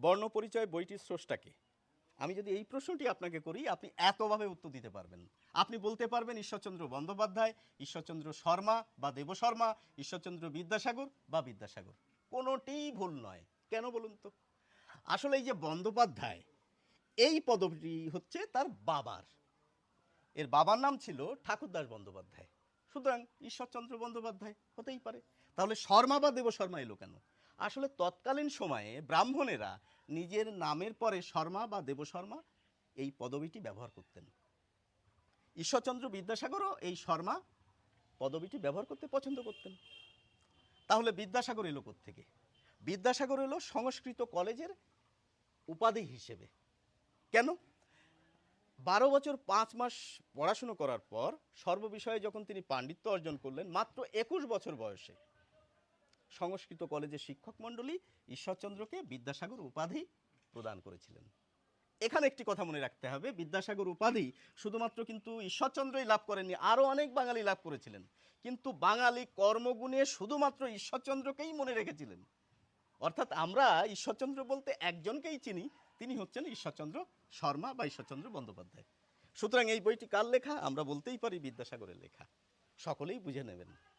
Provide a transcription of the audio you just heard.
বর্ণ পরিচয় বইটির স্রষ্টাকে। আমি যদি এই প্রশ্নটি আপনাকে করি, আপনি এতভাবে উত্তর দিতে পারবেন। আপনি বলতে পারবেন ঈশ্বরচন্দ্র বন্দ্যোপাধ্যায়, ঈশ্বরচন্দ্র শর্মা বা দেবশর্মা ঈশ্বরচন্দ্র বিদ্যাসাগর বা বিদ্যাসাগর। কোনোটিই ভুল নয়। কেন বলুন তো? আসলে এই যে বন্দ্যোপাধ্যায়, এই পদবি হচ্ছে তার বাবার। এর বাবার নাম ছিল ঠাকুরদাস বন্দ্যোপাধ্যায়। সুতরাং ঈশ্বরচন্দ্র বন্দ্যোপাধ্যায় হতেই পারে। তাহলে শর্মা বা দেবশর্মা এলো কেন? আসলে তৎকালীন সময়ে ব্রাহ্মণেরা নিজের নামের পরে শর্মা বা দেবশর্মা এই পদবিটি ব্যবহার করতেন। ঈশ্বরচন্দ্র বিদ্যাসাগরও এই শর্মা পদবিটি ব্যবহার করতে পছন্দ করতেন। তাহলে বিদ্যাসাগর এলো থেকে বিদ্যাসাগর এলো সংস্কৃত কলেজের উপাধি হিসেবে। কেন? বারো বছর পাঁচ মাস পড়াশুনো করার পর সর্ববিষয়ে যখন তিনি পাণ্ডিত্য অর্জন করলেন, মাত্র একুশ বছর বয়সে সংস্কৃত কলেজের শিক্ষক মণ্ডলী ঈশ্বরচন্দ্রকে বিদ্যাসাগর উপাধি প্রদান করেছিলেন। এখানে একটি কথা মনে রাখতে হবে, বিদ্যাসাগর উপাধি শুধুমাত্র কিন্তু ঈশ্বরচন্দ্রই লাভ করেননি, আরও অনেক বাঙালি লাভ করেছিলেন। কিন্তু বাঙালি কর্মগুণে শুধুমাত্র ঈশ্বরচন্দ্রকেই মনে রেখেছিলেন। অর্থাৎ আমরা ঈশ্বরচন্দ্র বলতে একজনকেই চিনি, তিনি হচ্ছেন ঈশ্বরচন্দ্র শর্মা বা ঈশ্বরচন্দ্র বন্দ্যোপাধ্যায়। সুতরাং এই বইটি কার লেখা? আমরা বলতেই পারি বিদ্যাসাগরের লেখা। সকলেই বুঝে নেবেন।